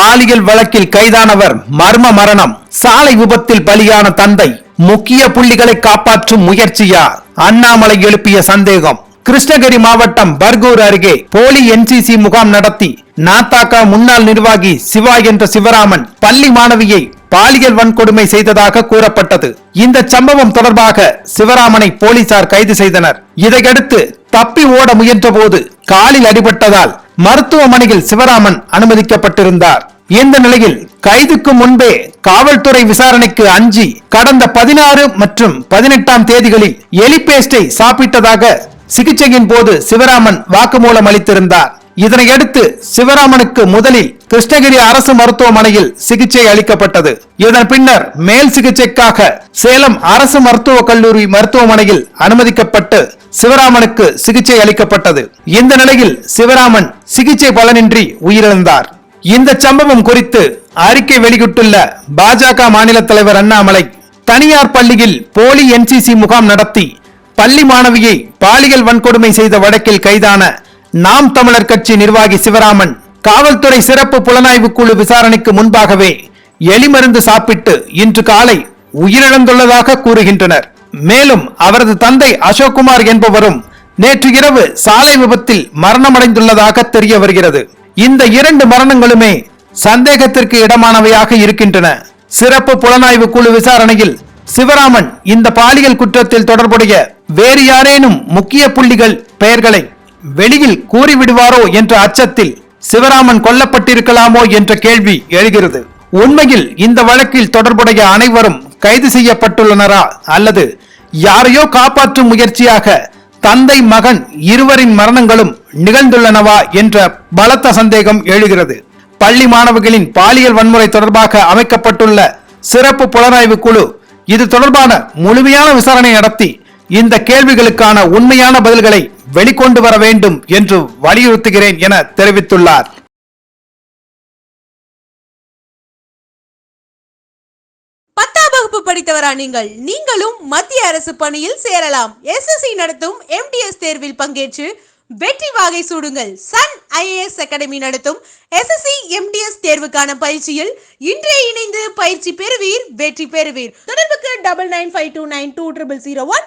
பாலியல் வழக்கில் கைதானவர் மர்ம மரணம். சாலை விபத்தில் பலியான தந்தை. முக்கிய புள்ளிகளை காப்பாற்றும் முயற்சியா அண்ணாமலை எழுப்பிய சந்தேகம். கிருஷ்ணகிரி மாவட்டம் பர்கூர் அருகே போலி என்சிசி முகாம் நடத்தி நாத்தாக்கா முன்னாள் நிர்வாகி சிவா என்ற சிவராமன் பள்ளி மாணவியை பாலியல் வன்கொடுமை செய்ததாக கூறப்பட்டது. இந்த சம்பவம் தொடர்பாக சிவராமனை போலீசார் கைது செய்தனர். இதையடுத்து தப்பி ஓட முயன்றபோது காலில் அடிபட்டதால் மருத்துவமனையில் சிவராமன் அனுமதிக்கப்பட்டிருந்தார். இந்த நிலையில் கைதுக்கு முன்பே காவல்துறை விசாரணைக்கு அஞ்சி கடந்த பதினாறு மற்றும் பதினெட்டாம் தேதிகளில் எலிபேஸ்டை சாப்பிட்டதாக சிகிச்சையின் போது சிவராமன் வாக்குமூலம் அளித்திருந்தார். இதனையடுத்து சிவராமனுக்கு முதலில் கிருஷ்ணகிரி அரசு மருத்துவமனையில் சிகிச்சை அளிக்கப்பட்டது. இதன் பின்னர் மேல் சிகிச்சைக்காக சேலம் அரசு மருத்துவக் கல்லூரி மருத்துவமனையில் அனுமதிக்கப்பட்டு சிவராமனுக்கு சிகிச்சை அளிக்கப்பட்டது. இந்த நிலையில் சிவராமன் சிகிச்சை பலனின்றி உயிரிழந்தார். இந்த சம்பவம் குறித்து அறிக்கை வெளியிட்டுள்ள பாஜக மாநில தலைவர் அண்ணாமலை தனியார் பள்ளியில் போலி என்சிசி முகாம் நடத்தி பள்ளி மாணவியை பாலியல் வன்கொடுமை செய்த வழக்கில் கைதான நாம் தமிழர் கட்சி நிர்வாகி சிவராமன் காவல்துறை சிறப்பு புலனாய்வு குழு விசாரணைக்கு முன்பாகவே எலிமருந்து சாப்பிட்டு இன்று காலை உயிரிழந்துள்ளதாக கூறுகின்றனர். மேலும் அவரது தந்தை அசோக்குமார் என்பவரும் நேற்று இரவு சாலை விபத்தில் மரணமடைந்துள்ளதாக தெரிய வருகிறது. இந்த இரண்டு மரணங்களுமே சந்தேகத்திற்கு இடமானவையாக இருக்கின்றன. சிறப்பு புலனாய்வு குழு விசாரணையில் சிவராமன் இந்த பாலியல் குற்றத்தில் தொடர்புடைய வேறு யாரேனும் முக்கிய புள்ளிகள் பெயர்களை வெளியில் கூறிவிடுவாரோ என்ற அச்சத்தில் சிவராமன் கொல்லப்பட்டிருக்கலாமோ என்ற கேள்வி எழுகிறது. உண்மையில் இந்த வழக்கில் தொடர்புடைய அனைவரும் கைது செய்யப்பட்டுள்ளனரா? அல்லது யாரையோ காப்பாற்றும் முயற்சியாக தந்தை மகன் இருவரின் மரணங்களும் நிகழ்ந்துள்ளனவா என்ற பலத்த சந்தேகம் எழுகிறது. பள்ளி மாணவர்களின் பாலியல் வன்முறை தொடர்பாக அமைக்கப்பட்டுள்ள சிறப்பு புலனாய்வு குழு இது தொடர்பான முழுமையான விசாரணை நடத்தி இந்த கேள்விகளுக்கான உண்மையான பதில்களை வெளிக்கொண்டு வர வேண்டும் என்று வலியுறுத்துகிறேன் என தெரிவித்துள்ளார். பத்தாம் வகுப்பு படித்தவரா நீங்கள்? நீங்களும் மத்திய அரசு பணியில் சேரலாம். எஸ்எஸ்சி நடத்தும் எம்டிஎஸ் தேர்வில் பங்கேற்று வெற்றி வாகை சூடுங்கள். சன் ஐஏஎஸ் அகாடமி நடத்தும் எஸ்எஸ்சி எம்டிஎஸ் தேர்வுக்கான பயிற்சியில் இன்றே இணைந்து பயிற்சி பெறுவீர் வெற்றி பெறுவீர். தொடர்புக்கு double nine five two nine two triple zero one